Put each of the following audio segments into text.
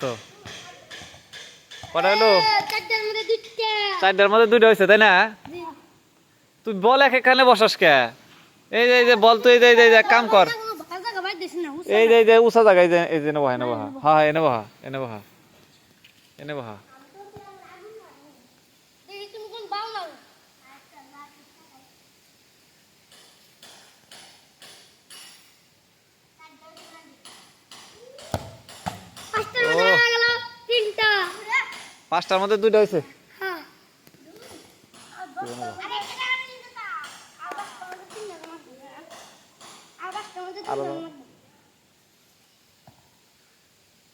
তো কটা হলো চারটার মধ্যে দুইটা। হয়েছে তাই না? তুই বল এক এখানে বসাস কে? এই যে এই যে বল তুই এই যে কাম কর। এই যে এই যে উষা জায়গা এই যে এনে বহা এনে বহা হ্যাঁ। এনে বহা এনে বহা এনে বহা এই তুমি কোন বাল নাও পাঁচটার মধ্যে ও। হয়ে গেল তিনটা পাঁচটার মধ্যে দুইটা হয়েছে। হ্যাঁ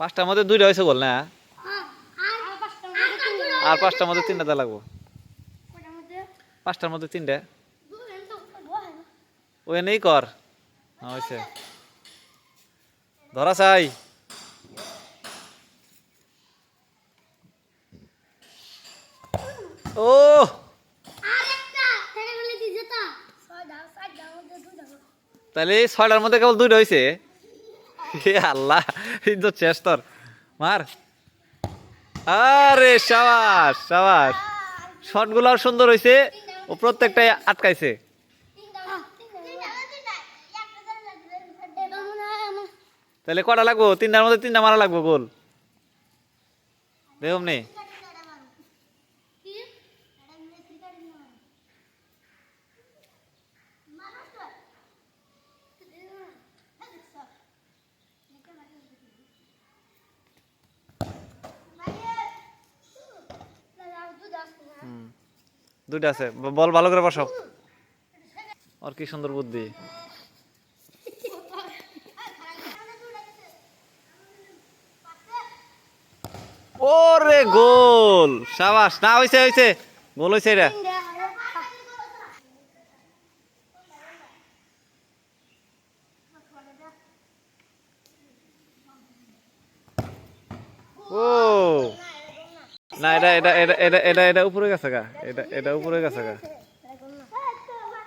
পাঁচটার মধ্যে দুইটা হয়েছে বল, না? আর পাঁচটার মধ্যে তিনটা দেওয়া লাগবো। পাঁচটার মধ্যে তিনটা। ওই নেই কর। হ্যাঁ হয়েছে। ধরা চাই। ও। তাহলে ছয়টার মধ্যে কেবল দুইটা হয়েছে হে আল্লাহ এই তো চেস্তর মার। আরে সাবাস সাবাস। শটগুলাও সুন্দর হয়েছে ও প্রত্যেকটাই আটকাইছে। তাহলে কটা লাগবো? তিনটার মধ্যে তিনটা মারা লাগবো গোল দেখুন নি। দুইটা আছে। বল, ভালো করে বসাও। ওর কি সুন্দর বুদ্ধি। ওরে গোল! সাবাস, না, হইছে হইছে। গোল হইছে এটা। না এটা এটা এটা এটা এটা উপরে গেছে গা। এটা এটা উপরে গেছে গা।